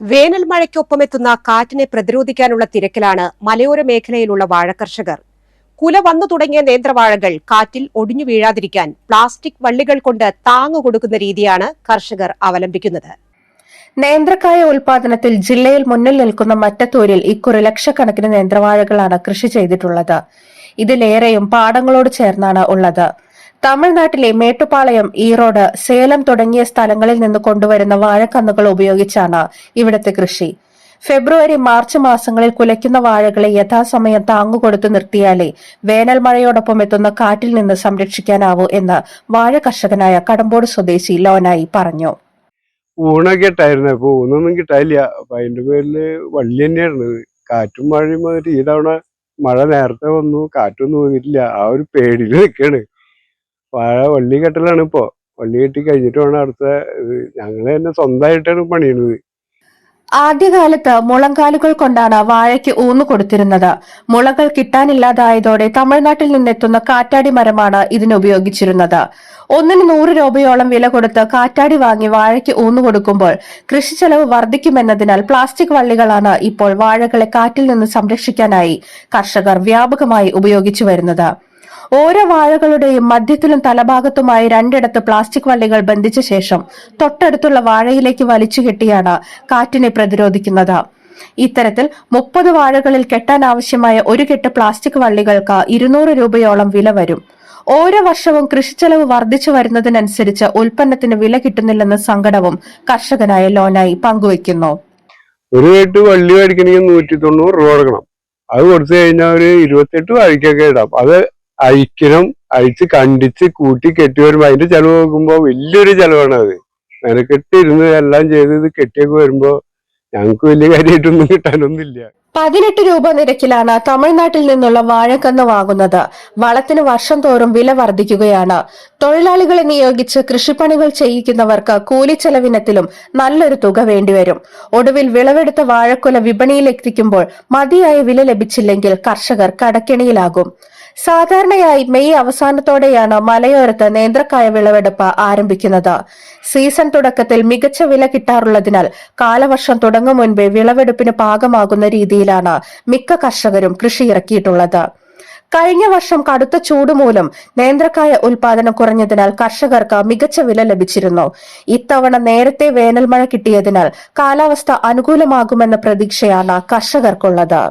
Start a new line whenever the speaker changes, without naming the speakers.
വേനൽ മഴയ്ക്കൊപ്പമെത്തുന്ന കാറ്റിനെ പ്രതിരോധിക്കാനുള്ള തിരക്കിലാണ് മലയോര മേഖലയിലുള്ള വാഴകർഷകർ കുല വന്നു തുടങ്ങിയ നേന്ത്രവാഴകൾ കാറ്റിൽ ഒടിഞ്ഞു വീഴാതിരിക്കാൻ പ്ലാസ്റ്റിക് വള്ളികൾ കൊണ്ട് താങ്ങു കൊടുക്കുന്ന രീതിയാണ് കർഷകർ അവലംബിക്കുന്നത്.
നേന്ത്രക്കായ ഉൽപാദനത്തിൽ ജില്ലയിൽ മുന്നിൽ നിൽക്കുന്ന മറ്റത്തൂരിൽ ഇക്കുറി ലക്ഷക്കണക്കിന് നേന്ത്രവാഴകളാണ് കൃഷി ചെയ്തിട്ടുള്ളത്. ഇതിലേറെയും പാടങ്ങളോട് ചേർന്നാണ് ഉള്ളത്. തമിഴ്നാട്ടിലെ മേട്ടുപാളയം ഈറോഡ് സേലം തുടങ്ങിയ സ്ഥലങ്ങളിൽ നിന്ന് കൊണ്ടുവരുന്ന വാഴക്കന്നുകൾ ഉപയോഗിച്ചാണ് ഇവിടുത്തെ കൃഷി. ഫെബ്രുവരി മാർച്ച് മാസങ്ങളിൽ കുലയ്ക്കുന്ന വാഴകളെ യഥാസമയം താങ്ങുകൊടുത്തു നിർത്തിയാലേ വേനൽ മഴയോടൊപ്പം എത്തുന്ന കാറ്റിൽ നിന്ന് സംരക്ഷിക്കാനാവൂ എന്ന് വാഴ കർഷകനായ കടമ്പോട് സ്വദേശി ലോനായി പറഞ്ഞു.
ഊണൊക്കെ ഇട്ടായിരുന്നു അപ്പൊ ഊണൊന്നും കിട്ടാനില്ല. അപ്പൊ അതിന്റെ പേരിൽ വള്ളി തന്നെയായിരുന്നു. കാറ്റും മഴയും ഈ തവണ മഴ നേരത്തെ വന്നു. കാറ്റൊന്നും വന്നിട്ടില്ല ആ ഒരു പേടിയിൽ നിൽക്കാണ് വാഴ വള്ളി കെട്ടലാണ് ഇപ്പോ. വള്ളി കെട്ടി കഴിഞ്ഞിട്ട് വേണം അടുത്ത ഞങ്ങൾ തന്നെ സ്വന്തമായിട്ടാണ് പണിയുന്നത്
ആദ്യകാലത്ത് മുളങ്കാലുകൾ കൊണ്ടാണ് വാഴയ്ക്ക് ഊന്നു കൊടുത്തിരുന്നത്. മുളകൾ കിട്ടാനില്ലാതായതോടെ തമിഴ്നാട്ടിൽ നിന്നെത്തുന്ന കാറ്റാടി മരമാണ് ഇതിന് ഉപയോഗിച്ചിരുന്നത്. ഒന്നിന് നൂറ് രൂപയോളം വില കൊടുത്ത് കാറ്റാടി വാങ്ങി വാഴയ്ക്ക് ഊന്നു കൊടുക്കുമ്പോൾ കൃഷി ചെലവ് വർദ്ധിക്കുമെന്നതിനാൽ പ്ലാസ്റ്റിക് വള്ളികളാണ് ഇപ്പോൾ വാഴകളെ കാറ്റിൽ നിന്ന് സംരക്ഷിക്കാനായി കർഷകർ വ്യാപകമായി ഉപയോഗിച്ചു വരുന്നത്. ഓരോ വാഴകളുടെയും മധ്യത്തിലും തലഭാഗത്തുമായി രണ്ടിടത്ത് പ്ലാസ്റ്റിക് വള്ളികൾ ബന്ധിച്ച ശേഷം തൊട്ടടുത്തുള്ള വാഴയിലേക്ക് വലിച്ചു കെട്ടിയാണ് കാറ്റിനെ പ്രതിരോധിക്കുന്നത്. ഇത്തരത്തിൽ മുപ്പത് വാഴകളിൽ കെട്ടാൻ ആവശ്യമായ ഒരു കെട്ട് പ്ലാസ്റ്റിക് വള്ളികൾക്ക് ഇരുന്നൂറ് രൂപയോളം വില വരും. ഓരോ വർഷവും കൃഷി കൃഷിച്ചെലവ് വർദ്ധിച്ചു വരുന്നതിനനുസരിച്ച് ഉൽപ്പന്നത്തിന് വില കിട്ടുന്നില്ലെന്ന സങ്കടവും കർഷകനായ ലോനായി പങ്കുവെക്കുന്നു
ഒരു കെട്ട് വള്ളി മേടിക്കണമെങ്കിൽ നൂറ്റി തൊണ്ണൂറ് രൂപ കൊടുക്കണം. അത് കൊടുത്തു കഴിഞ്ഞാൽ ഒരു ഇരുപത്തെട്ട് വാഴയ്ക്കൊക്കെ ഇടാം. അത് അഴിക്കണം അഴിച്ച് കണ്ടിച്ച് കൂട്ടി കെട്ടി വരുമ്പോ അതിന്റെ ചെലവ് നോക്കുമ്പോ വലിയൊരു ചെലവാണ് അത് മെനക്കെട്ടിരുന്ന് എല്ലാം ചെയ്ത് ഇത് കെട്ടിയൊക്കെ വരുമ്പോ ഞങ്ങക്ക് വലിയ കാര്യമായിട്ടൊന്നും കിട്ടാനൊന്നുമില്ല.
പതിനെട്ട് രൂപ നിരക്കിലാണ് തമിഴ്നാട്ടിൽ നിന്നുള്ള വാഴക്കന്ന് വാങ്ങുന്നത്. വളത്തിന് വർഷം തോറും വില വർദ്ധിക്കുകയാണ്. തൊഴിലാളികളെ നിയോഗിച്ച് കൃഷിപ്പണികൾ ചെയ്യിക്കുന്നവർക്ക് കൂലിച്ചെലവിനത്തിലും നല്ലൊരു തുക വേണ്ടിവരും. ഒടുവിൽ വിളവെടുത്ത വാഴക്കുല വിപണിയിലെത്തിക്കുമ്പോൾ മതിയായ വില ലഭിച്ചില്ലെങ്കിൽ കർഷകർ കടക്കിണിയിലാകും. സാധാരണയായി മെയ് അവസാനത്തോടെയാണ് മലയോരത്ത് നേന്ത്രക്കായ വിളവെടുപ്പ് ആരംഭിക്കുന്നത്. സീസൺ തുടക്കത്തിൽ മികച്ച വില കിട്ടാറുള്ളതിനാൽ കാലവർഷം തുടങ്ങും മുൻപേ വിളവെടുപ്പിന് പാകമാകുന്ന രീതിയിലാണ് മിക്ക കർഷകരും കൃഷി ഇറക്കിയിട്ടുള്ളത്. കഴിഞ്ഞ വർഷം കടുത്ത ചൂട് മൂലം നേന്ത്രക്കായ ഉൽപാദനം കുറഞ്ഞതിനാൽ കർഷകർക്ക് മികച്ച വില ലഭിച്ചിരുന്നു. ഇത്തവണ നേരത്തെ വേനൽ മഴ കിട്ടിയതിനാൽ കാലാവസ്ഥ അനുകൂലമാകുമെന്ന പ്രതീക്ഷയാണ് കർഷകർക്കുള്ളത്.